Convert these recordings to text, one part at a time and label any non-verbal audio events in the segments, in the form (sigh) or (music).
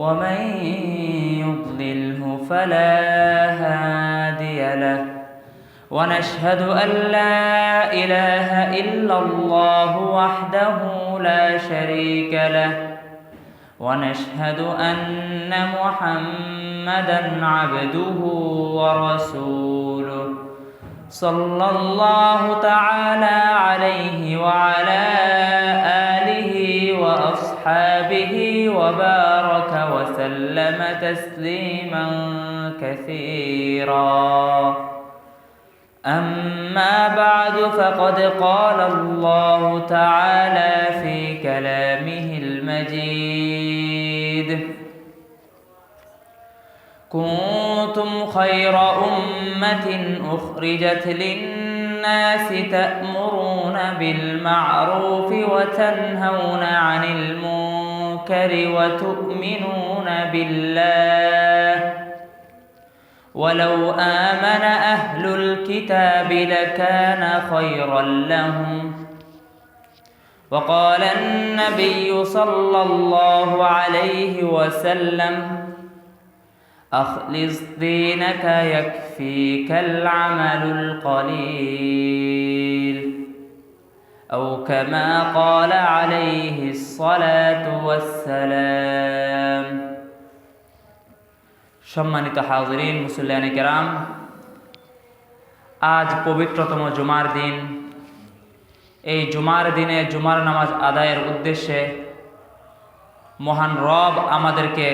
ومن يضلله فلا هادي له. ونشهد أن لا إله إلا الله وحده لا شريك له. ونشهد أن محمدا عبده ورسوله. صلى الله تعالى عليه وعلى آله وأصحابه وبارك وسلم تسليما كثيرا. أما بعد فقد قال الله تعالى في كلامه المجيد كنتم خير أمة أخرجت للناس تأمرون بالمعروف وتنهون عن المنكر وتؤمنون بالله. ولو آمن أهل الكتاب لكان خيرا لهم. وقال النبي صلى الله عليه وسلم أخلص دينك يكفيك العمل القليل. أو كما قال عليه الصلاة والسلام সম্মানিত হাজরিন মুসল্লানি কেরাম আজ পবিত্রতম জুমার দিন এই জুমার দিনে জুমার নামাজ আদায়ের উদ্দেশ্যে মহান রব আমাদেরকে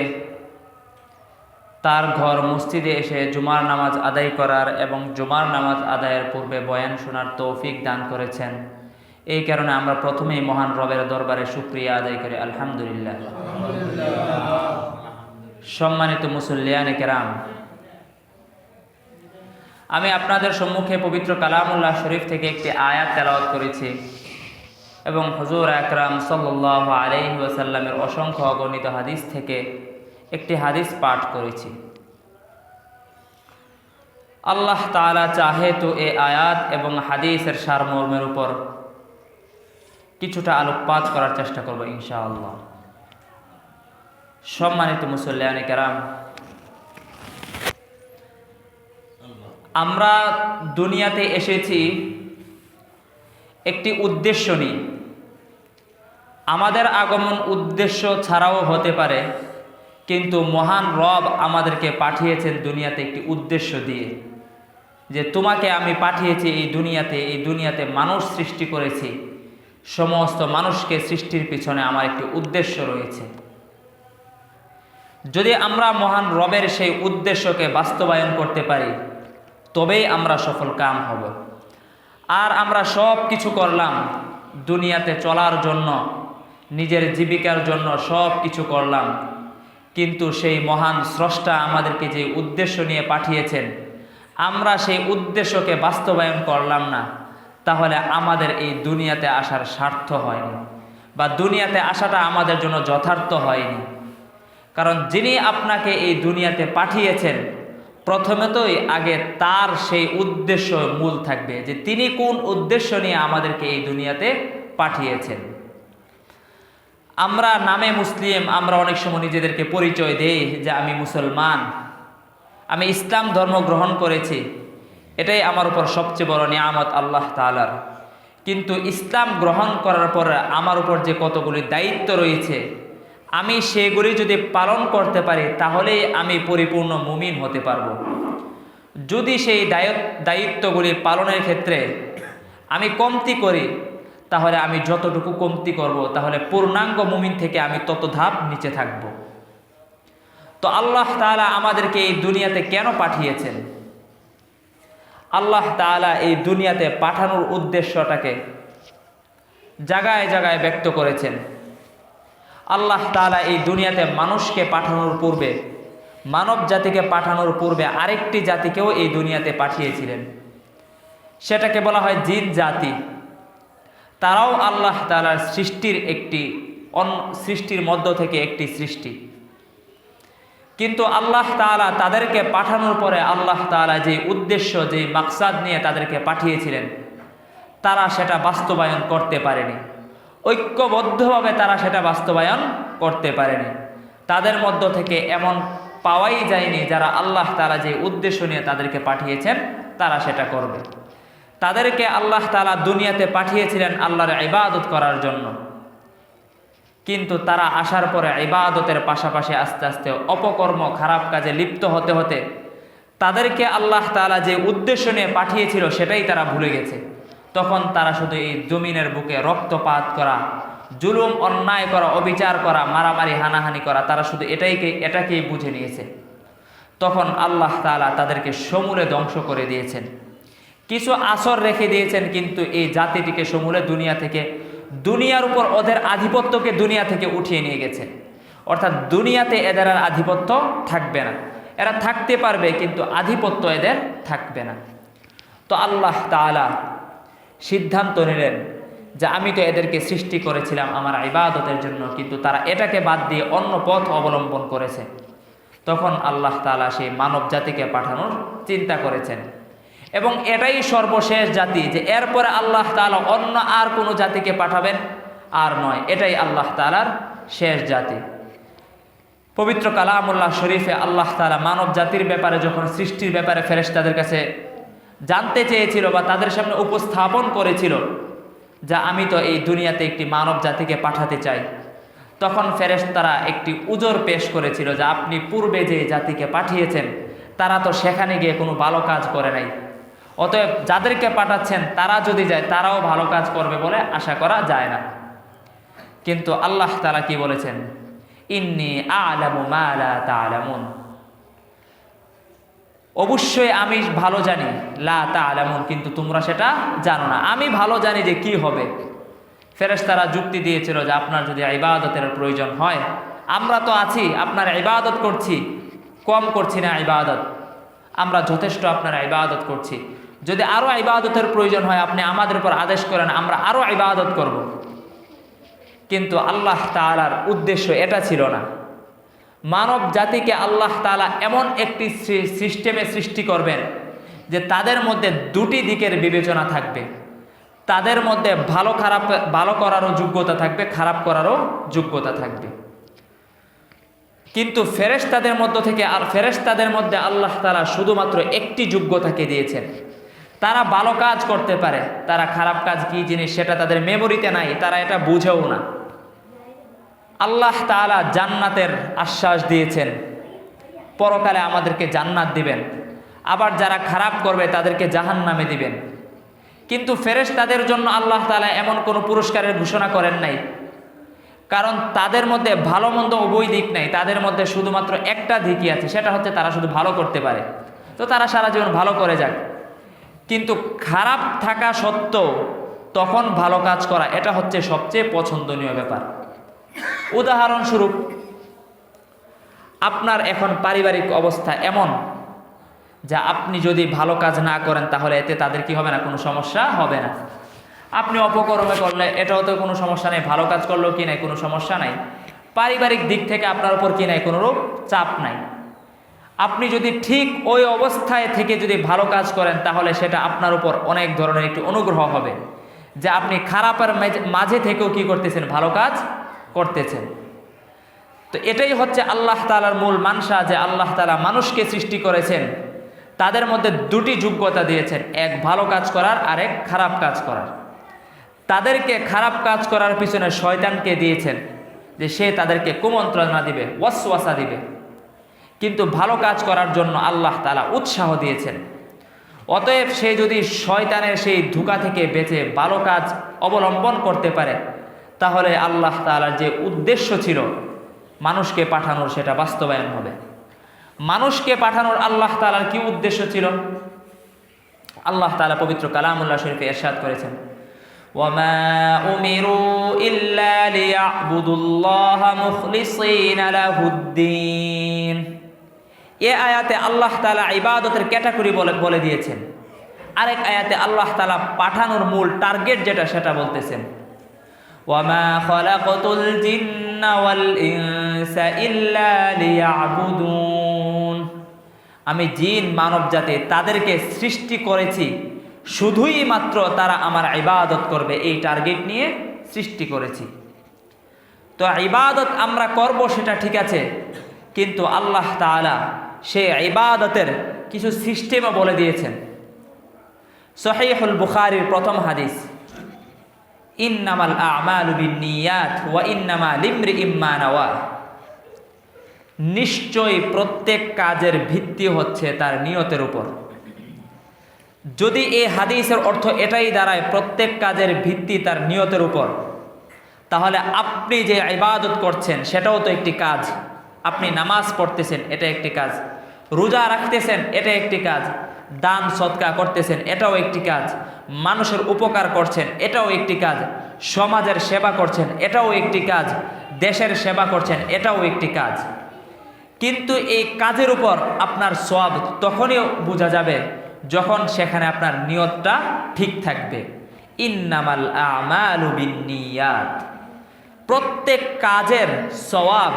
তার ঘর মসজিদে এসে জুমার নামাজ আদায় করার এবং জুমার নামাজ আদায়ের পূর্বে বয়ান শোনার তৌফিক দান করেছেন এই কারণে আমরা প্রথমেই মহান রবের দরবারে সুক্রিয়া আদায় করি, আলহামদুলিল্লাহ। সম্মানিত মুসল্লিয়ানে কেরাম, আমি আপনাদের সম্মুখে পবিত্র কালামুল্লাহ শরীফ থেকে একটি আয়াত তেলাওয়াত করেছি এবং হজুর আকরাম সাল্লাহ আলহি ওয়াসাল্লামের অসংখ্য অগণিত হাদিস থেকে একটি হাদিস পাঠ করেছি। আল্লাহ তালা চাহে তো এ আয়াত এবং হাদিসের সারমর্মের উপর কিছুটা আলোকপাত করার চেষ্টা করব, ইনশাআল্লাহ। সম্মানিত মুসল্লিয়ানি কেরাম, আমরা দুনিয়াতে এসেছি একটি উদ্দেশ্য নিয়ে। আমাদের আগমন উদ্দেশ্য ছাড়াও হতে পারে, কিন্তু মহান রব আমাদেরকে পাঠিয়েছেন দুনিয়াতে একটি উদ্দেশ্য দিয়ে, যে তোমাকে আমি পাঠিয়েছি এই দুনিয়াতে এই দুনিয়াতে মানুষ সৃষ্টি করেছি। সমস্ত মানুষকে সৃষ্টির পিছনে আমার একটি উদ্দেশ্য রয়েছে। যদি আমরা মহান রবের সেই উদ্দেশ্যকে বাস্তবায়ন করতে পারি, তবেই আমরা সফল কাম হব। আর আমরা সব কিছু করলাম দুনিয়াতে চলার জন্য, নিজের জীবিকার জন্য সব কিছু করলাম। কিন্তু সেই মহান স্রষ্টা আমাদেরকে যে উদ্দেশ্য নিয়ে পাঠিয়েছেন, আমরা সেই উদ্দেশ্যকে বাস্তবায়ন করলাম না। তাহলে আমাদের এই দুনিয়াতে আসার স্বার্থ হয়নি বা দুনিয়াতে আসাটা আমাদের জন্য যথার্থ হয়নি। কারণ যিনি আপনাকে এই দুনিয়াতে পাঠিয়েছেন, প্রথমেতই আগে তার সেই উদ্দেশ্য মূল থাকবে যে তিনি কোন উদ্দেশ্য নিয়ে আমাদেরকে এই দুনিয়াতে পাঠিয়েছেন। আমরা নামে মুসলিম, আমরা অনেক সময় নিজেদেরকে পরিচয় দেই যে আমি মুসলমান, আমি ইসলাম ধর্ম গ্রহণ করেছি। এটাই আমার উপর সবচেয়ে বড় নিয়ামত আল্লাহ তালার কিন্তু ইসলাম গ্রহণ করার পর আমার উপর যে কতগুলি দায়িত্ব রয়েছে, আমি সেগুলি যদি পালন করতে পারি, তাহলেই আমি পরিপূর্ণ মুমিন হতে পারব। যদি সেই দায়িত্বগুলি পালনের ক্ষেত্রে আমি কমতি করি, তাহলে আমি যতটুকু কমতি করব, তাহলে পূর্ণাঙ্গ মুমিন থেকে আমি তত ধাপ নিচে থাকব। তো আল্লাহ তালা আমাদেরকে এই দুনিয়াতে কেন পাঠিয়েছেন? আল্লাহ তালা এই দুনিয়াতে পাঠানোর উদ্দেশ্যটাকে জাগায় জাগায় ব্যক্ত করেছেন। আল্লাহ তাআলা এই দুনিয়াতে মানুষকে পাঠানোর পূর্বে, মানব জাতিকে পাঠানোর পূর্বে আরেকটি জাতিকেও এই দুনিয়াতে পাঠিয়েছিলেন। সেটাকে বলা হয় জিন জাতি। তারাও আল্লাহ তাআলার সৃষ্টির একটি অন, সৃষ্টির মধ্য থেকে একটি সৃষ্টি। কিন্তু আল্লাহ তাআলা তাদেরকে পাঠানোর পরে আল্লাহ তাআলা যে উদ্দেশ্য, যে মাকসাদ নিয়ে তাদেরকে পাঠিয়েছিলেন, তারা সেটা বাস্তবায়ন করতে পারেনি। ঐক্যবদ্ধভাবে তারা সেটা বাস্তবায়ন করতে পারেনি। তাদের মধ্য থেকে এমন পাওয়াই যায়নি যারা আল্লাহ তাআলা যে উদ্দেশ্য নিয়ে তাদেরকে পাঠিয়েছেন, তারা সেটা করবে। তাদেরকে আল্লাহ তাআলা দুনিয়াতে পাঠিয়েছিলেন আল্লাহর ইবাদত করার জন্য। কিন্তু তারা আসার পরে ইবাদতের পাশাপাশি আস্তে আস্তে অপকর্ম, খারাপ কাজে লিপ্ত হতে হতে তাদেরকে আল্লাহ তাআলা যে উদ্দেশ্য নিয়ে পাঠিয়েছিল সেটাই তারা ভুলে গেছে। তখন তারা শুধু এই জমিনের বুকে রক্তপাত করা, জুলুম, অন্যায় করা, অবিচার করা, মারামারি, হানাহানি করা, তারা শুধু এটাইকে, এটাকেই বুঝে নিয়েছে। তখন আল্লাহ তাআলা তাদেরকে সমূলে ধ্বংস করে দিয়েছেন। কিছু আসর রেখে দিয়েছেন, কিন্তু এই জাতিটিকে সমূলে দুনিয়া থেকে দুনিয়ার উপর ওদের আধিপত্যকে দুনিয়া থেকে উঠিয়ে নিয়ে গেছে। অর্থাৎ দুনিয়াতে এদের আর আধিপত্য থাকবে না। এরা থাকতে পারবে, কিন্তু আধিপত্য এদের থাকবে না। তো আল্লাহ তাআলা সিদ্ধান্ত নিলেন যে আমি তো এদেরকে সৃষ্টি করেছিলাম আমার ইবাদতের জন্য, কিন্তু তারা এটাকে বাদ দিয়ে অন্য পথ অবলম্বন করেছে। তখন আল্লাহ তালা সেই মানব জাতিকে পাঠানোর চিন্তা করেছেন। এবং এটাই সর্বশেষ জাতি যে এরপরে আল্লাহ তাআলা অন্য আর কোনো জাতিকে পাঠাবেন আর নয়, এটাই আল্লাহ তালার শেষ জাতি। পবিত্র কালামুল্লাহ শরীফে আল্লাহ তালা মানব জাতির ব্যাপারে যখন সৃষ্টির ব্যাপারে ফেরেশতাদের কাছে জানতে চেয়েছিল বা তাদের সামনে উপস্থাপন করেছিল যা আমি তো এই দুনিয়াতে একটি মানব জাতিকে পাঠাতে চাই, তখন ফেরেস তারা একটি উজোর পেশ করেছিল যে আপনি পূর্বে যে জাতিকে পাঠিয়েছেন, তারা তো সেখানে গিয়ে কোনো ভালো কাজ করে নাই। অতএব যাদেরকে পাঠাচ্ছেন, তারা যদি যায়, তারাও ভালো কাজ করবে বলে আশা করা যায় না। কিন্তু আল্লাহ তারা কি বলেছেন? ইন্নি আলামু মা লা তা'লামুন। অবশ্যই আমি ভালো জানি, লা তা'লামুন, কিন্তু তোমরা সেটা জানো না। আমি ভালো জানি যে কি হবে। ফেরেশতারা যুক্তি দিয়েছিল যে আপনার যদি ইবাদতের প্রয়োজন হয়, আমরা তো আছি, আপনার ইবাদত করছি, কম করছি না ইবাদত। আমরা যথেষ্ট আপনার ইবাদত করছি। যদি আরও ইবাদতের প্রয়োজন হয়, আপনি আমাদের উপর আদেশ করেন, আমরা আরও ইবাদত করব। কিন্তু আল্লাহ তালার উদ্দেশ্য এটা ছিল না। মানব জাতিকে আল্লাহ তালা এমন একটি সিস্টেমে সৃষ্টি করবেন যে তাদের মধ্যে দুটি দিকের বিবেচনা থাকবে। তাদের মধ্যে ভালো খারাপ, ভালো করারও যোগ্যতা থাকবে, খারাপ করারও যোগ্যতা থাকবে। কিন্তু ফেরেশতাদের মধ্য থেকে আর ফেরেশতাদের মধ্যে আল্লাহ তালা শুধুমাত্র একটি যোগ্যতাকে দিয়েছেন। তারা ভালো কাজ করতে পারে। তারা খারাপ কাজ কি জিনিস সেটা তাদের মেমোরিতে নাই, তারা এটা বুঝেও না। আল্লাহ তাআলা জান্নাতের আশ্বাস দিয়েছেন। পরকালে আমাদেরকে জান্নাত দিবেন। আবার যারা খারাপ করবে, তাদেরকে জাহান্নামে দিবেন। কিন্তু ফেরেশ তাদের জন্য আল্লাহ তালা এমন কোনো পুরস্কারের ঘোষণা করেন নাই। কারণ তাদের মধ্যে ভালো মন্দ উভয় দিক নাই। তাদের মধ্যে শুধুমাত্র একটা দিকই আছে, সেটা হচ্ছে তারা শুধু ভালো করতে পারে। তো তারা সারা জীবন ভালো করে যাক। কিন্তু খারাপ থাকা সত্ত্বেও তখন ভালো কাজ করা, এটা হচ্ছে সবচেয়ে পছন্দনীয় ব্যাপার। উদাহরণস্বরূপ, আপনার এখন পারিবারিক অবস্থা এমন যা আপনি যদি ভালো কাজ না করেন তাহলে এতে তাদের কি হবে না, কোনো সমস্যা হবে না। আপনি অপকর্মে করলে এটাও তো কোনো সমস্যা নেই, ভালো কাজ করলেও কি নাই, কোনো সমস্যা নাই। পারিবারিক দিক থেকে আপনার উপর কি নাই, কোনোরূপ চাপ নাই। আপনি যদি ঠিক ওই অবস্থায় থেকে যদি ভালো কাজ করেন, তাহলে সেটা আপনার উপর অনেক ধরনের একটি অনুগ্রহ হবে। যে আপনি খারাপের মাঝে- থেকেও কি করতেছেন? ভালো কাজ করতেছেন। তো এটাই হচ্ছে আল্লাহ তালার মূল মানসা, যে আল্লাহ তালা মানুষকে সৃষ্টি করেছেন। তাদের মধ্যে দুটি যোগ্যতা দিয়েছেন, এক ভালো কাজ করার আর এক খারাপ কাজ করার। তাদেরকে খারাপ কাজ করার পিছনে শয়তানকে দিয়েছেন, যে সে তাদেরকে কুমন্ত্রণা দিবে, ওয়াসওয়াসা দিবে। কিন্তু ভালো কাজ করার জন্য আল্লাহ তালা উৎসাহ দিয়েছেন অতএব সে যদি শয়তানের সেই ধোঁকা থেকে বেঁচে ভালো কাজ অবলম্বন করতে পারে তাহলে আল্লাহ তালার যে উদ্দেশ্য ছিল মানুষকে পাঠানোর সেটা বাস্তবায়ন হবে মানুষকে পাঠানোর আল্লাহ তালার কি উদ্দেশ্য ছিল আল্লাহ তালা পবিত্র কালামুল্লাহ শরীফে এরশাদ করেছেন وما أمروا إلا ليعبدوا الله مخلصين له الدين এ আয়াতে আল্লাহ তালা ইবাদতের ক্যাটাগরি বলে বলে দিয়েছেন। আরেক আয়াতে আল্লাহ তালা পাঠানোর মূল টার্গেট যেটা, সেটা বলতেছেন, ওয়ামা আমি জিন মানব জাতি তাদেরকে সৃষ্টি করেছি, শুধুই মাত্র তারা আমার ইবাদত করবে, এই টার্গেট নিয়ে সৃষ্টি করেছি। তো ইবাদত আমরা করব সেটা ঠিক আছে, কিন্তু আল্লাহ তাআলা সে ইবাদতের কিছু সিস্টেমও বলে দিয়েছেন। সহিহুল বুখারির প্রথম হাদিস, ইন্নামাল আমালু ওয়া ইন্নামা লিমরি ইম্মা নাওয়া। নিশ্চয়ই প্রত্যেক কাজের ভিত্তি হচ্ছে তার নিয়তের উপর। যদি এই হাদিসের অর্থ এটাই দাঁড়ায়, প্রত্যেক কাজের ভিত্তি তার নিয়তের উপর, তাহলে আপনি যে ইবাদত করছেন, সেটাও তো একটি কাজ। আপনি নামাজ পড়তেছেন, এটা একটি কাজ। রোজা রাখতেছেন, এটা একটি কাজ। দান, সৎকা করতেছেন, এটাও একটি কাজ। মানুষের উপকার করছেন, এটাও একটি কাজ। সমাজের সেবা করছেন, এটাও একটি কাজ। দেশের সেবা করছেন, এটাও একটি কাজ। কিন্তু এই কাজের উপর আপনার সব তখনই বোঝা যাবে যখন সেখানে আপনার নিয়তটা ঠিক থাকবে। ইন্নামাল আমালু বিন্নিয়াত প্রত্যেক কাজের সওয়াব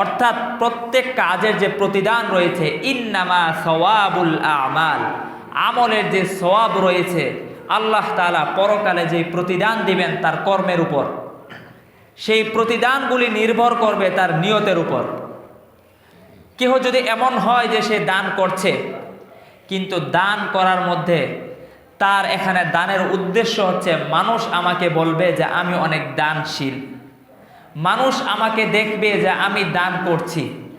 অর্থাৎ প্রত্যেক কাজের যে প্রতিদান রয়েছে, ইন্নামা সওয়াবুল আমাল। আমলের যে সওয়াব রয়েছে, আল্লাহ তাআলা পরকালে যে প্রতিদান দিবেন তার কর্মের উপর। সেই প্রতিদানগুলি নির্ভর করবে তার নিয়তের উপর। কেহ যদি এমন হয় যে সে দান করছে, কিন্তু দান করার মধ্যে তার এখানে দানের উদ্দেশ্য হচ্ছে, মানুষ আমাকে বলবে যে আমি অনেক দানশীল। মানুষ আমাকে দেখবে যে আমি দান করছি।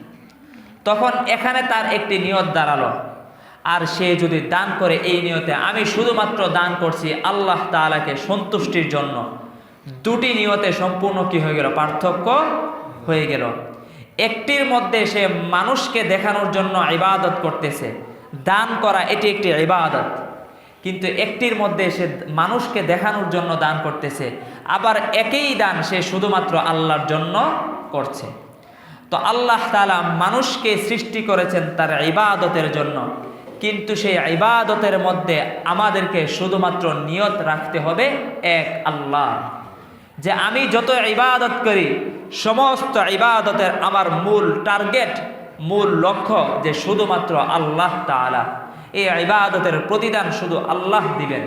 তখন এখানে তার একটি নিয়ত দাঁড়াল। আর সে যদি দান করে এই নিয়তে আমি শুধুমাত্র দান করছি আল্লাহ তাআলাকে সন্তুষ্টির জন্য। দুটি নিয়তে সম্পূর্ণ কি হয়ে গেল? পার্থক্য হয়ে গেল। একটির মধ্যে সে মানুষকে দেখানোর জন্য ইবাদত করতেছে। দান করা এটি একটি ইবাদত। কিন্তু একটির মধ্যে সে মানুষকে দেখানোর জন্য দান করতেছে, আবার একই দান সে শুধুমাত্র আল্লাহর জন্য করছে। তো আল্লাহ তাআলা মানুষকে সৃষ্টি করেছেন তার ইবাদতের জন্য, কিন্তু সেই ইবাদতের মধ্যে আমাদেরকে শুধুমাত্র নিয়ত রাখতে হবে এক আল্লাহ। যে আমি যত ইবাদত করি, সমস্ত ইবাদতের আমার মূল টার্গেট, মূল লক্ষ্য যে শুধুমাত্র আল্লাহ তাআলা। এই ইবাদতের প্রতিদান শুধু আল্লাহ দিবেন।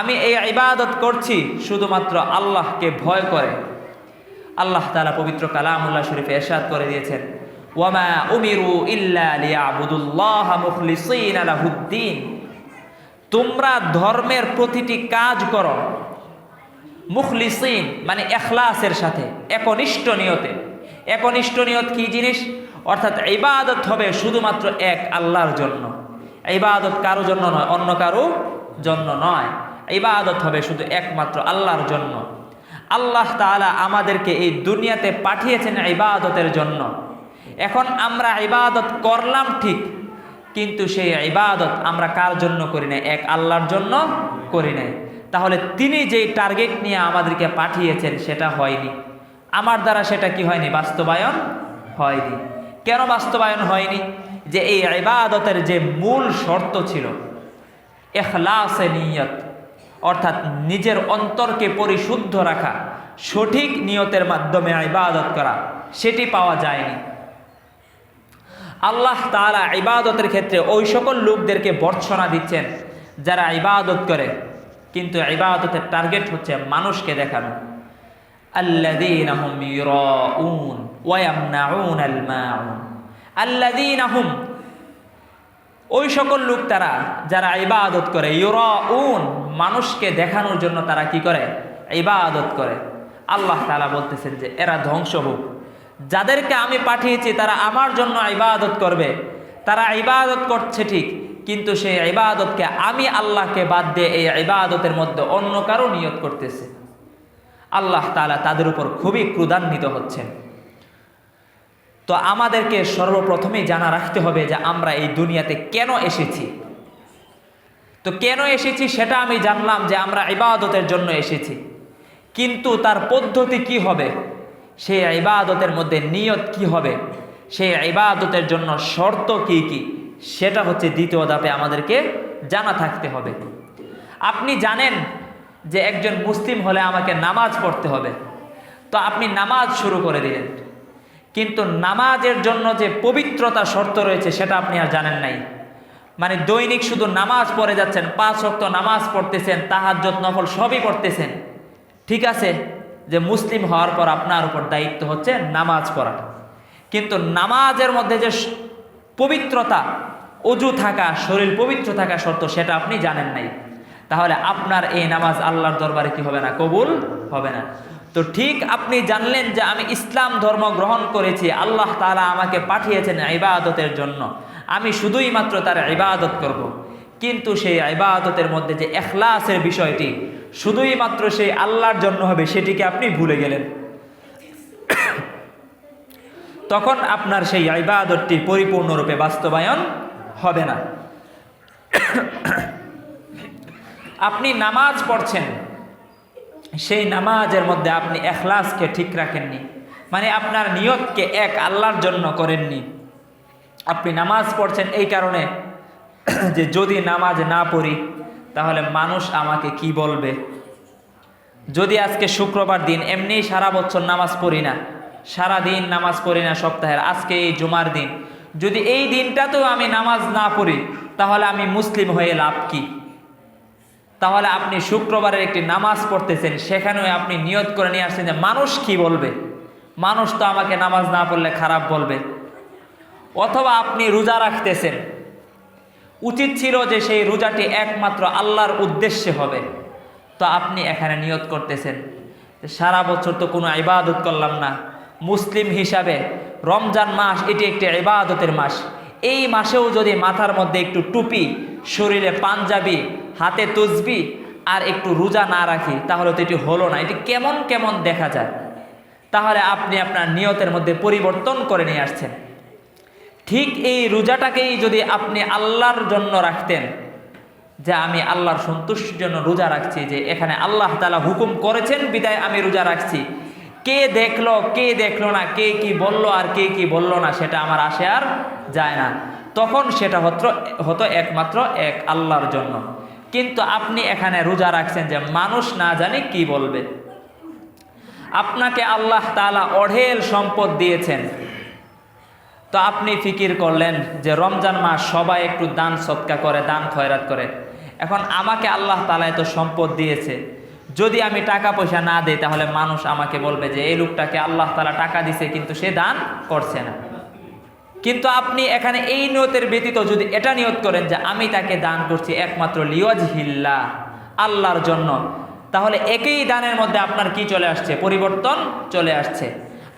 আমি এই ইবাদত করছি শুধুমাত্র আল্লাহকে ভয় করে। আল্লাহ তাআলা পবিত্র কালামুল্লাহ শরীফে এরশাদ করে দিয়েছেন, ওয়ামা উমিরু ইল্লা লিয়াবুদুল্লাহ মুখলিসিনা লাহুদ্দিন। তোমরা ধর্মের প্রতিটি কাজ করো, মুখলিসিন মানে এখলাসের সাথে, একনিষ্ঠ নিয়তে। একনিষ্ঠ নিয়ত কি জিনিস? অর্থাৎ ইবাদত হবে শুধুমাত্র এক, আল্লাহর জন্য। ইবাদত কারও জন্য নয়, অন্য কারও জন্য নয়। ইবাদত হবে শুধু একমাত্র আল্লাহর জন্য। আল্লাহ তাআলা আমাদেরকে এই দুনিয়াতে পাঠিয়েছেন ইবাদতের জন্য। এখন আমরা ইবাদত করলাম ঠিক, কিন্তু সেই ইবাদত আমরা কার জন্য করি না এক আল্লাহর জন্য করি নাই। তাহলে তিনি যেই টার্গেট নিয়ে আমাদেরকে পাঠিয়েছেন, সেটা হয়নি। আমার দ্বারা সেটা কি হয়নি? বাস্তবায়ন হয়নি। কেন বাস্তবায়ন হয়নি? যে এই ইবাদতের যে মূল শর্ত ছিল এখলাসে নিয়ত, অর্থাৎ নিজের অন্তরকে পরিশুদ্ধ রাখা, সঠিক নিয়তের মাধ্যমে ইবাদত করা, সেটি পাওয়া যায়নি। আল্লাহ তাআলা ইবাদতের ক্ষেত্রে ওই সকল লোকদেরকে বর্ষনা দিচ্ছেন, যারা ইবাদত করে। কিন্তু ইবাদতের টার্গেট হচ্ছে মানুষকে দেখানো। আল্লাযীনা হুম ইউরাউন ওয়া ইয়ামনাউনাল মাউন আল্লাযীনা হুম ওই সকল লোক তারা, যারা ইবাদত করে, ইউরাউন, মানুষকে দেখানোর জন্য তারা কি করে? ইবাদত করে। আল্লাহ তাআলা বলতেছেন যে, এরা ধ্বংস হোক। যাদেরকে আমি পাঠিয়েছি, তারা আমার জন্য ইবাদত করবে। তারা ইবাদত করছে ঠিক, কিন্তু সেই ইবাদতকে আমি আল্লাহকে বাদ দিয়ে এই ইবাদতের মধ্যে অন্য কারও নিয়ত করতেছে। আল্লাহ তালা তাদের উপর খুবই ক্রুদান্বিত হচ্ছেন। তো আমাদেরকে সর্বপ্রথমেই জানা রাখতে হবে যে আমরা এই দুনিয়াতে কেন এসেছি। তো কেন এসেছি সেটা আমি জানলাম যে আমরা ইবাদতের জন্য এসেছি। কিন্তু তার পদ্ধতি কি হবে? সেই ইবাদতের মধ্যে নিয়ত কি হবে? সেই ইবাদতের জন্য শর্ত কি কি? সেটা হচ্ছে দ্বিতীয় ধাপে আমাদেরকে জানা থাকতে হবে। আপনি জানেন যে একজন মুসলিম হলে আমাকে নামাজ পড়তে হবে। তো আপনি নামাজ শুরু করে দিলেন। কিন্তু নামাজের জন্য যে পবিত্রতা শর্ত রয়েছে, সেটা আপনি আর জানেন নাই। মানে দৈনিক শুধু নামাজ পড়ে যাচ্ছেন, পাঁচ শক্ত নামাজ পড়তেছেন তাহাজ্জত নফল সবই পড়তেছেন। ঠিক আছে? যে মুসলিম হওয়ার পর আপনার উপর দায়িত্ব হচ্ছে নামাজ পড়া। কিন্তু নামাজের মধ্যে যে পবিত্রতা, অজু থাকা, শরীর পবিত্র থাকা শর্ত, সেটা আপনি জানেন নাই। তাহলে আপনার এই নামাজ আল্লাহর দরবারে কি হবে না? কবুল হবে না। তো ঠিক আপনি জানলেন যে আমি ইসলাম ধর্ম গ্রহণ করেছি, আল্লাহ তাআলা আমাকে পাঠিয়েছেন ইবাদতের জন্য। আমি শুধুই মাত্র তার ইবাদত করব। কিন্তু সেই ইবাদতের মধ্যে যে এখলাসের বিষয়টি, শুধুই মাত্র সেই আল্লাহর জন্য হবে, সেটিকে আপনি ভুলে গেলেন। (coughs) তখন আপনার সেই ইবাদতটি পরিপূর্ণরূপে বাস্তবায়ন হবে না। (coughs) আপনি নামাজ পড়ছেন সেই নামাজের মধ্যে আপনি এখলাসকে ঠিক রাখেননি। মানে আপনার নিয়তকে এক আল্লাহর জন্য করেননি। আপনি নামাজ পড়ছেন এই কারণে (clears throat) যে যদি নামাজ না পড়ি, তাহলে মানুষ আমাকে কি বলবে? যদি আজকে শুক্রবার দিন এমনি সারা বছর নামাজ পড়ি না, সারা দিন নামাজ পড়ি না সপ্তাহের, আজকে এই জুমার দিন, যদি এই দিনটাতেও আমি নামাজ না পড়ি, তাহলে আমি মুসলিম হয়ে লাভ কি? তাহলে আপনি শুক্রবারের একটি নামাজ পড়তেছেন, সেখানেও আপনি নিয়ত করে নিয়ে আসছেন যে, মানুষ কি বলবে? মানুষ তো আমাকে নামাজ না পড়লে খারাপ বলবে। অথবা আপনি রোজা রাখতেছেন। উচিত ছিল যে সেই রোজাটি একমাত্র আল্লাহর উদ্দেশ্যে হবে। তো আপনি এখানে নিয়ত করতেছেন। সারা বছর তো কোনো ইবাদত করলাম না। মুসলিম হিসাবে রমজান মাস এটি একটি ইবাদতের মাস। এই মাসেও যদি মাথার মধ্যে একটু টুপি, শরীরে পাঞ্জাবি হাতে তসবি আর একটু রোজা না রাখি, তাহলে তো এটি হলো না। এটি কেমন কেমন দেখা যায়? তাহলে আপনি আপনার নিয়তের মধ্যে পরিবর্তন করে নিয়ে আসছেন। ঠিক এই রোজাটাকেই যদি আপনি আল্লাহর জন্য রাখতেন, যে আমি আল্লাহর সন্তুষ্টির জন্য রোজা রাখছি, যে এখানে আল্লাহ তালা হুকুম করেছেন, বিদায় আমি রোজা রাখছি। কে দেখল কে দেখল না, কে কি বলল আর কে কি বলল না, সেটা আমার আসে আর যায় না। তখন সেটা হতো হতো একমাত্র এক আল্লাহর জন্য। কিন্তু আপনি এখানে রোজা রাখছেন যে মানুষ না জানে কি বলবে। আপনাকে আল্লাহ তালা অঢেল সম্পদ দিয়েছেন। তো আপনি ফিকির করলেন যে রমজান মাস সবাই একটু দান সৎকা করে, দান খয়রাত করে। এখন আমাকে আল্লাহ তালা এত সম্পদ দিয়েছে। যদি আমি টাকা পয়সা না দিই, তাহলে মানুষ আমাকে বলবে যে এই লোকটাকে আল্লাহ তালা টাকা দিছে, কিন্তু সে দান করছে না। কিন্তু আপনি এখানে এই নিয়তের ব্যতীত যদি এটা নিয়ত করেন যে আমি তাকে দান করছি একমাত্র লিওয়াজ হিল্লা আল্লাহর জন্য, তাহলে একই দানের মধ্যে আপনার কি চলে আসছে? পরিবর্তন চলে আসছে।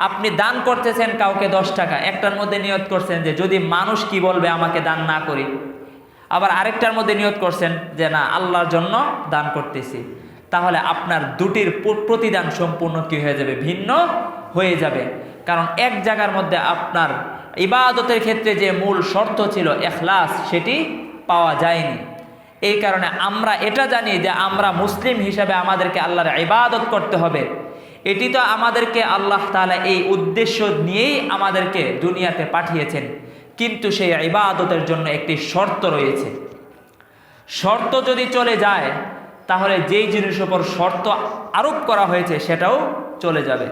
আপনি দান করতেছেন কাউকে দশ টাকা, একটার মধ্যে নিয়ত করছেন যে যদি মানুষ কি বলবে আমাকে দান না করি। আবার আরেকটার মধ্যে নিয়ত করছেন যে না, আল্লাহর জন্য দান করতেছি। তাহলে আপনার দুটির প্রতিদান সম্পূর্ণ কি হয়ে যাবে? ভিন্ন হয়ে যাবে। কারণ এক জায়গার মধ্যে আপনার ইবাদতের ক্ষেত্রে যে মূল শর্ত ছিল এখলাস, সেটি পাওয়া যায়নি। এই কারণে আমরা এটা জানি যে আমরা মুসলিম হিসাবে আমাদেরকে আল্লাহর ইবাদত করতে হবে। এটি তো আমাদেরকে আল্লাহ তাআলা এই উদ্দেশ্য নিয়েই আমাদেরকে দুনিয়াতে পাঠিয়েছেন। কিন্তু সেই ইবাদতের জন্য একটি শর্ত রয়েছে। শর্ত যদি চলে যায়, তাহলে যেই জিনিসের উপর শর্ত আরোপ করা হয়েছে, সেটাও চলে যাবে।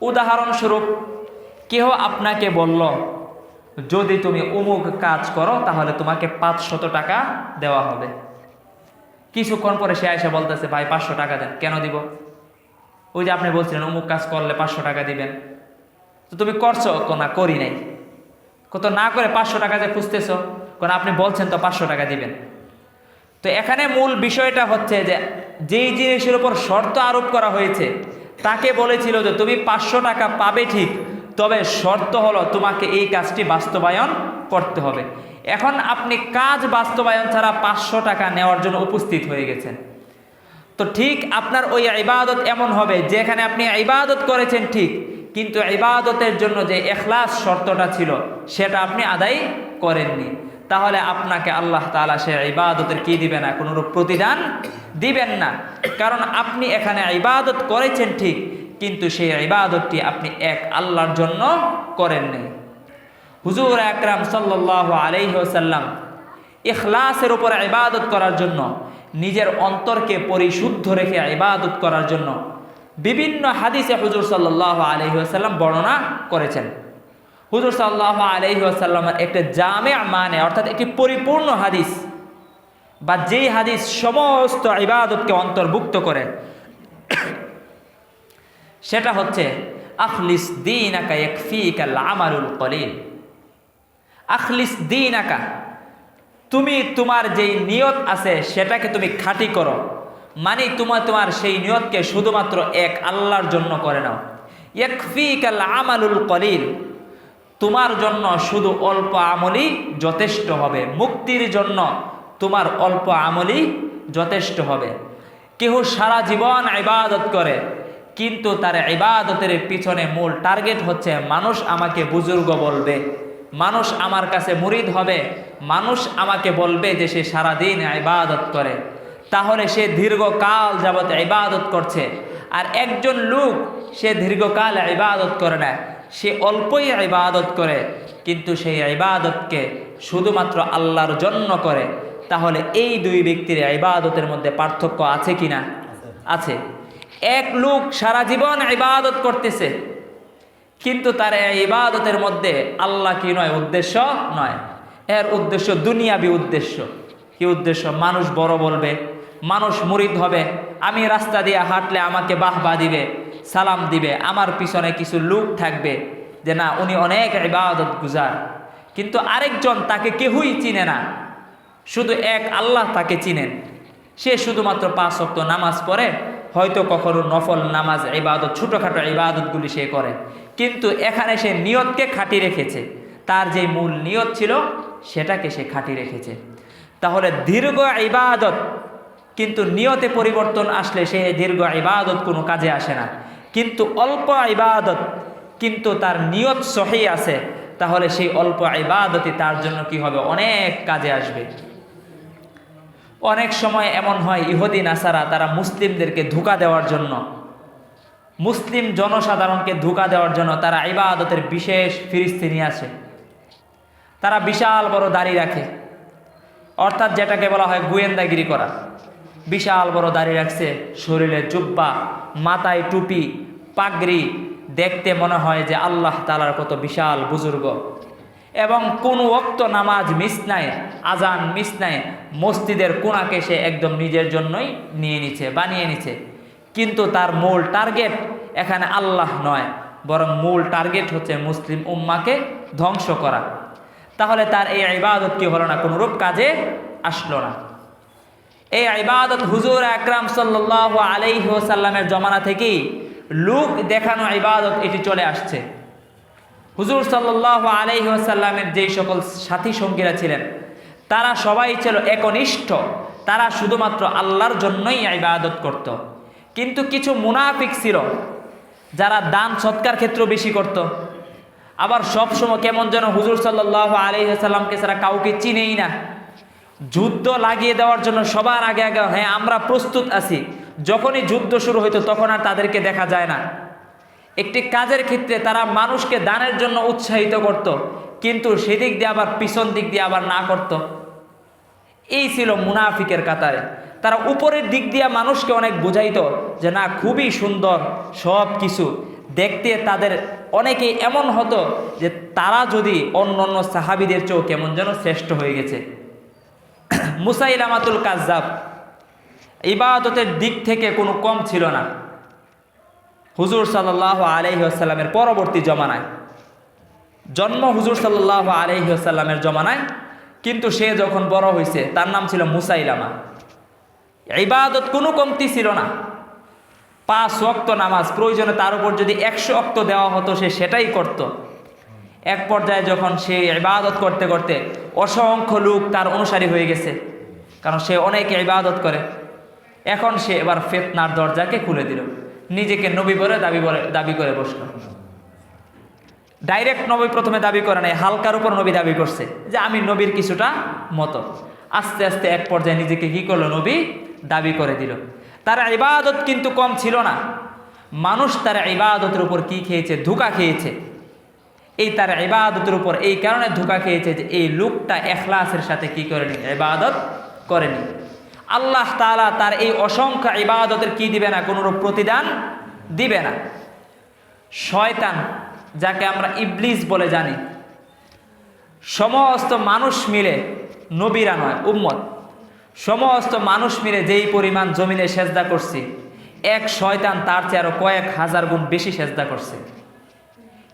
উদাহরণস্বরূপ কেহ আপনাকে বলল, যদি তুমি অমুক কাজ করো, তাহলে তোমাকে পাঁচশত টাকা দেওয়া হবে। কিছুক্ষণ পরে সে এসে বলতেছে, ভাই, পাঁচশো টাকা দেন, কেন দিব? ওই যে আপনি বলছিলেন, অমুক কাজ করলে পাঁচশো টাকা দিবেন। তো তুমি করছ না, করি নাই। কত না করে পাঁচশো টাকা যে খুঁজতেছো কারণ আপনি বলছেন তো পাঁচশো টাকা দিবেন। তো এখানে মূল বিষয়টা হচ্ছে যে, যেই জিনিসের উপর শর্ত আরোপ করা হয়েছে, তাকে বলেছিল যে, তুমি পাঁচশো টাকা পাবে ঠিক তবে শর্ত হলো তোমাকে এই কাজটি বাস্তবায়ন করতে হবে। এখন আপনি কাজ বাস্তবায়ন ছাড়া পাঁচশো টাকা নেওয়ার জন্য উপস্থিত হয়ে গেছেন। তো ঠিক আপনার ওই ইবাদত এমন হবে, যেখানে আপনি ইবাদত করেছেন ঠিক, কিন্তু ইবাদতের জন্য যে এখলাস শর্তটা ছিল, সেটা আপনি আদায় করেননি। তাহলে আপনাকে আল্লাহ তাআলা সে ইবাদতের কি দিবে না? কোনোরূপ প্রতিদান দিবেন না। কারণ আপনি এখানে ইবাদত করেছেন ঠিক কিন্তু সেই ইবাদতটি আপনি এক আল্লাহর জন্য করেননি হুজুর আকরাম সাল্লাহ আলাইসাল্লাম ইখলাসের উপর ইবাদত করার জন্য, নিজের অন্তরকে পরিশুদ্ধ রেখে ইবাদত করার জন্য বিভিন্ন হাদিসে হুজুর সাল্লাহ আলহিহাসাল্লাম বর্ণনা করেছেন। হুজুর সাল্লাহ আলহিহাসাল্লামের একটা জামে মানে অর্থাৎ একটি পরিপূর্ণ হাদিস বা যেই হাদিস সমস্ত ইবাদতকে অন্তর্ভুক্ত করে। সেটা হচ্ছে, আখলিস দিন আকা একফিকাল আমারুল কলিল। আখলিস দিন আকা তুমি তোমার যেই নিয়ত আছে সেটাকে তুমি খাঁটি করো। মানে তোমার তোমার সেই নিয়তকে শুধুমাত্র এক আল্লাহর জন্য করে নাও। এক একফিকাল আমালুল কলিল। তোমার জন্য শুধু অল্প আমলই যথেষ্ট হবে। মুক্তির জন্য তোমার অল্প আমলই যথেষ্ট হবে। কেহ সারা জীবন ইবাদত করে কিন্তু তার ইবাদতের পিছনে মূল টার্গেট হচ্ছে, মানুষ আমাকে বুজুর্গ বলবে, মানুষ আমার কাছে মুরিদ হবে, মানুষ আমাকে বলবে যে সে সারাদিন ইবাদত করে। তাহলে সে দীর্ঘকাল যাবত ইবাদত করছে, আর একজন লোক সে দীর্ঘকাল ইবাদত করে না, সে অল্পই ইবাদত করে, কিন্তু সেই ইবাদতকে শুধুমাত্র আল্লাহর জন্য করে। তাহলে এই দুই ব্যক্তির ইবাদতের মধ্যে পার্থক্য আছে কি না আছে। এক লোক সারা জীবন ইবাদত করতেছে। কিন্তু তার ইবাদতের মধ্যে আল্লাহ কি নয়, উদ্দেশ্য নয়। এর উদ্দেশ্য দুনিয়াবি উদ্দেশ্য। কি উদ্দেশ্য? মানুষ বড় বলবে, মানুষ মুরিদ হবে, আমি রাস্তা দিয়ে হাঁটলে আমাকে বাহবা দিবে, সালাম দিবে, আমার পিছনে কিছু লোক থাকবে যে না, উনি অনেক ইবাদত গুজার। কিন্তু আরেকজন তাকে কেউই চিনে না। শুধু এক আল্লাহ তাকে চিনেন। সে শুধুমাত্র পাঁচ অক্ত নামাজ পড়ে হয়তো কখনো নফল নামাজ, ইবাদত, ছোটোখাটো ইবাদতগুলি সে করে। কিন্তু এখানে সে নিয়তকে খাটি রেখেছে। তার যে মূল নিয়ত ছিল, সেটাকে সে খাটি রেখেছে। তাহলে দীর্ঘ ইবাদত, কিন্তু নিয়তে পরিবর্তন আসলে সে দীর্ঘ ইবাদত কোনো কাজে আসে না। কিন্তু অল্প ইবাদত, কিন্তু তার নিয়ত সহি আছে, তাহলে সেই অল্প ইবাদতই তার জন্য কি হবে? অনেক কাজে আসবে। অনেক সময় এমন হয় ইহুদি নাসারা তারা মুসলিমদেরকে ধোকা দেওয়ার জন্য। মুসলিম জনসাধারণকে ধোকা দেওয়ার জন্য তারা ইবাদতের বিশেষ ফিরিস্তি নিয়ে আসে। তারা বিশাল বড় দাড়ি রাখে। অর্থাৎ যেটাকে বলা হয় গোয়েন্দাগিরি করা। বিশাল বড় দাড়ি রাখছে, শরীরে জুব্বা, মাথায় টুপি, পাগড়ি, দেখতে মনে হয় যে আল্লাহ তালার কত বিশাল বুজুর্গ। এবং কোন ওক্ত নামাজ মিস নাই, আজান মিস নাই, মসজিদের কোনাকে সে একদম নিজের জন্যই নিয়ে নিছে, বানিয়ে নিছে। কিন্তু তার মূল টার্গেট এখানে আল্লাহ নয়, বরং মূল টার্গেট হচ্ছে মুসলিম উম্মাকে ধ্বংস করা। তাহলে তার এই ইবাদত কি হলো না কোনোরূপ কাজে আসলো না। এই ইবাদত হুজুর আকরাম সাল্লাহ আলাইসাল্লামের জমানা থেকেই লোক দেখানো ইবাদত এটি চলে আসছে। হুজুর সাল্লাহ আলাইসাল্লামের যেই সকল সাথী সঙ্গীরা ছিলেন, তারা সবাই ছিল একনিষ্ঠ তারা শুধুমাত্র আল্লাহর জন্যই ইবাদত করত। কিন্তু কিছু মুনাফিক ছিল, যারা দান সৎকার ক্ষেত্র বেশি করত। আবার সব সময় কেমন যেন হুজুর সাল্লাহ আলাইসাল্লামকে ছাড়া কাউকে চিনেই না যুদ্ধ লাগিয়ে দেওয়ার জন্য সবার আগে আগে হ্যাঁ আমরা প্রস্তুত আছি যখনই যুদ্ধ শুরু হইতো, তখন আর তাদেরকে দেখা যায় না একটি কাজের ক্ষেত্রে তারা মানুষকে দানের জন্য উৎসাহিত করত। কিন্তু সেদিক দিয়ে আবার পিছন দিক দিয়ে আবার না করত। এই ছিল মুনাফিকের কাতারে তারা উপরের দিক দিয়ে মানুষকে অনেক বোঝাইতো যে, না, খুবই সুন্দর সব কিছু দেখতে তাদের অনেকেই এমন হতো যে, তারা যদি অন্য অন্য সাহাবিদের চেয়েও কেমন যেন শ্রেষ্ঠ হয়ে গেছে মুসাইলামাতুল কাজাব ইবাদতের দিক থেকে কোনো কম ছিল না হুজুর সাল্লাহ আলহিহাসাল্লামের পরবর্তী জমানায়। জন্ম হুজুর সাল্লাহ আলহিহাসাল্লামের জমানায়, কিন্তু সে যখন বড় হয়েছে তার নাম ছিল মুসাইলামা। ইবাদত কোনো কমতি ছিল না। পাঁচ অক্ত নামাজ প্রয়োজনে তার উপর যদি একশো অক্ত দেওয়া হতো, সে সেটাই করত। এক পর্যায়ে যখন সে ইবাদত করতে করতে অসংখ্য লোক তার অনুসারী হয়ে গেছে, কারণ সে অনেক ইবাদত করে। এখন সে এবার ফেতনার দরজাকে খুলে দিল। নিজেকে নবী বলে দাবি বলে, দাবি করে বসল। ডাইরেক্ট নবী প্রথমে দাবি করে নাই, হালকার উপর নবী দাবি করছে যে আমি নবীর কিছুটা মতো। আস্তে আস্তে এক পর্যায়ে নিজেকে কি করল? নবী দাবি করে দিল। তার ইবাদত কিন্তু কম ছিল না। মানুষ তার ইবাদতের উপর কি খেয়েছে? ধোকা খেয়েছে। এই তার ইবাদতের উপর এই কারণে ধোকা খেয়েছে যে এই লোকটা এখলাসের সাথে কি করেনি? ইবাদত করেনি। আল্লাহ তাআলা তার এই অসংখ্য ইবাদতের কি দিবে না? কোনোরূপ প্রতিদান দিবে না। শয়তান, যাকে আমরা ইবলিস বলে জানি, সমস্ত মানুষ মিলে, নবীরা নয়, উম্মত, সমস্ত মানুষ মিলে যেই পরিমাণ জমিনে সেজদা করছি, এক শয়তান তার চেয়ে আরও কয়েক হাজার গুণ বেশি সেজদা করছে।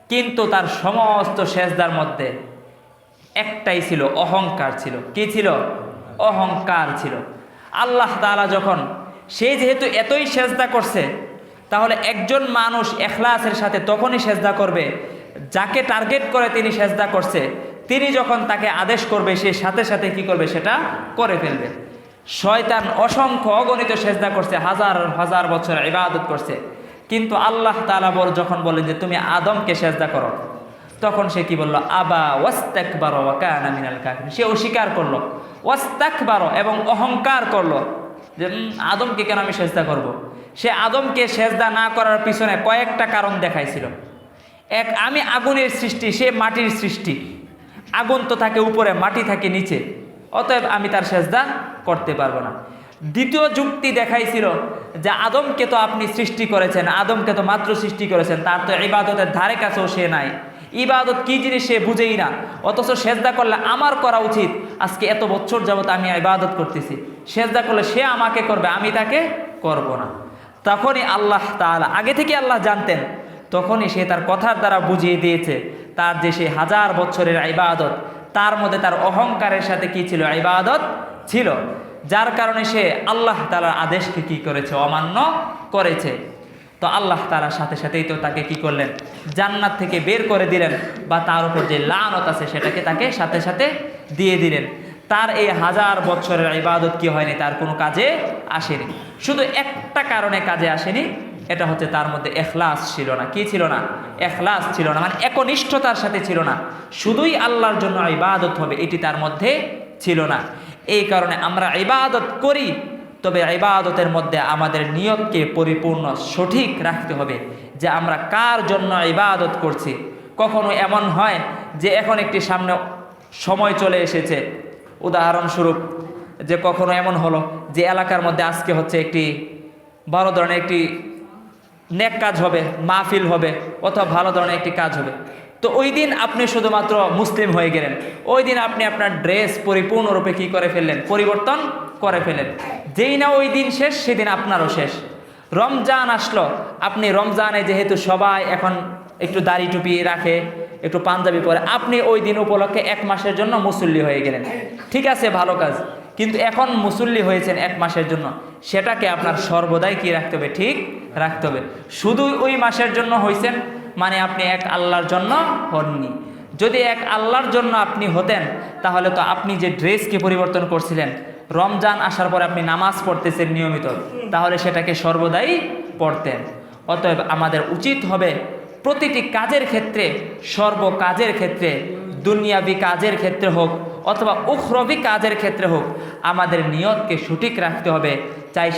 কিন্তু তার সমস্ত সেজদার মধ্যে একটাই ছিল, অহংকার ছিল। কি ছিল? অহংকার ছিল। আল্লাহ তাআলা যখন, সে যেহেতু এতই সেজদা করছে, তাহলে একজন মানুষ এখলাসের সাথে তখনই সেজদা করবে, যাকে টার্গেট করে তিনি সেজদা করছে, তিনি যখন তাকে আদেশ করবে, সে সাথে সাথে কি করবে, সেটা করে ফেলবে। শয়তান অসংখ্য অগণিত সেজদা করছে, হাজার হাজার বছর ইবাদত করছে। কিন্তু আল্লাহ তাআলা বল যখন বলেন যে, তুমি আদমকে সেজদা করো। তখন সে কি বলল, আবা ওয়াস্তাক বারো ওয়াকানা মিনাল সে অস্বীকার করল ওয়াস্তাক বারো এবং অহংকার করল যে আদমকে কেন আমি সেজদা করব। সে আদমকে সেজদা না করার পিছনে কয়েকটা কারণ দেখাইছিল। এক, আমি আগুনের সৃষ্টি, সে মাটির সৃষ্টি। আগুন তো থাকে উপরে, মাটি থাকে নিচে। অতএব আমি তার সেজদা করতে পারব না। দ্বিতীয় যুক্তি দেখাইছিল যে, আদমকে তো আপনি সৃষ্টি করেছেন, আদমকে তো মাত্র সৃষ্টি করেছেন, তার তো ইবাদতের ধারে কাছেও সে নাই। ইবাদত কি জিনিস সে বুঝেই না। অথচ সেজদা করলে আমার করা উচিত। আজকে এত বছর যাবত আমি ইবাদত করতেছি। সেজদা করলে সে আমাকে করবে, আমি তাকে করব না। তখনই আল্লাহ তাআলা, আগে থেকে আল্লাহ জানতেন, তখনই সে তার কথার দ্বারা বুঝিয়ে দিয়েছে তার যে সেই হাজার বছরের ইবাদত, তার মধ্যে তার অহংকারের সাথে কি ছিল? ইবাদত ছিল। যার কারণে সে আল্লাহ তালার আদেশকে কি করেছে? অমান্য করেছে। তো আল্লাহ তালার সাথে সাথেই তো তাকে কি করলেন? জান্নাত থেকে বের করে দিলেন বা তার উপর যে লানত আছে সেটাকে তাকে সাথে সাথে দিয়ে দিলেন। তার এই হাজার বছরের ইবাদত কি হয়নি? তার কোনো কাজে আসেনি। শুধু একটা কারণে কাজে আসেনি, এটা হচ্ছে তার মধ্যে এখলাস ছিল না। কি ছিল না? এখলাস ছিল না মানে একনিষ্ঠতার সাথে ছিল না। শুধুই আল্লাহর জন্য ইবাদত হবে, এটি তার মধ্যে ছিল না। এই কারণে আমরা ইবাদত করি তবে ইবাদতের মধ্যে আমাদের নিয়তকে পরিপূর্ণ সঠিক রাখতে হবে যে আমরা কার জন্য ইবাদত করছি। কখনো এমন হয় যে এখন একটি সামনে সময় চলে এসেছে। উদাহরণস্বরূপ যে কখনো এমন হলো যে এলাকার মধ্যে আজকে হচ্ছে একটি বড় ধরনের একটি নেক কাজ হবে, মাহফিল হবে অথবা ভালো ধরনের একটি কাজ হবে। তো ওই দিন আপনি শুধুমাত্র মুসলিম হয়ে গেলেন। ওই দিন আপনি আপনার ড্রেস পরিপূর্ণরূপে কি করে ফেললেন? পরিবর্তন করে ফেলেন যেই না ওই দিন শেষ, সেদিন আপনারও শেষ। রমজান আসলো। আপনি রমজানে যেহেতু সবাই এখন একটু দাড়ি টুপি রাখে, একটু পাঞ্জাবি পরে, আপনি ওই দিন উপলক্ষে এক মাসের জন্য মুসল্লি হয়ে গেলেন। ঠিক আছে, ভালো কাজ। কিন্তু এখন মুসল্লি হয়েছেন এক মাসের জন্য। সেটাকে আপনার সর্বদাই কি রাখতে হবে? ঠিক রাখতে হবে। শুধু ওই মাসের জন্য হয়েছেন মানে আপনি এক আল্লাহর জন্য হননি। যদি এক আল্লাহর জন্য আপনি হতেন, তাহলে তো আপনি যে ড্রেসকে পরিবর্তন করছিলেন, রমজান আসার পরে আপনি নামাজ পড়তেছেন নিয়মিত, তাহলে সেটাকে সর্বদাই পড়তেন। অতএব আমাদের উচিত হবে প্রতিটি কাজের ক্ষেত্রে, সর্ব কাজের ক্ষেত্রে, দুনিয়াবি কাজের ক্ষেত্রে হোক অথবা উখরবি কাজের ক্ষেত্রে হোক, আমাদের নিয়তকে সঠিক রাখতে হবে। চাই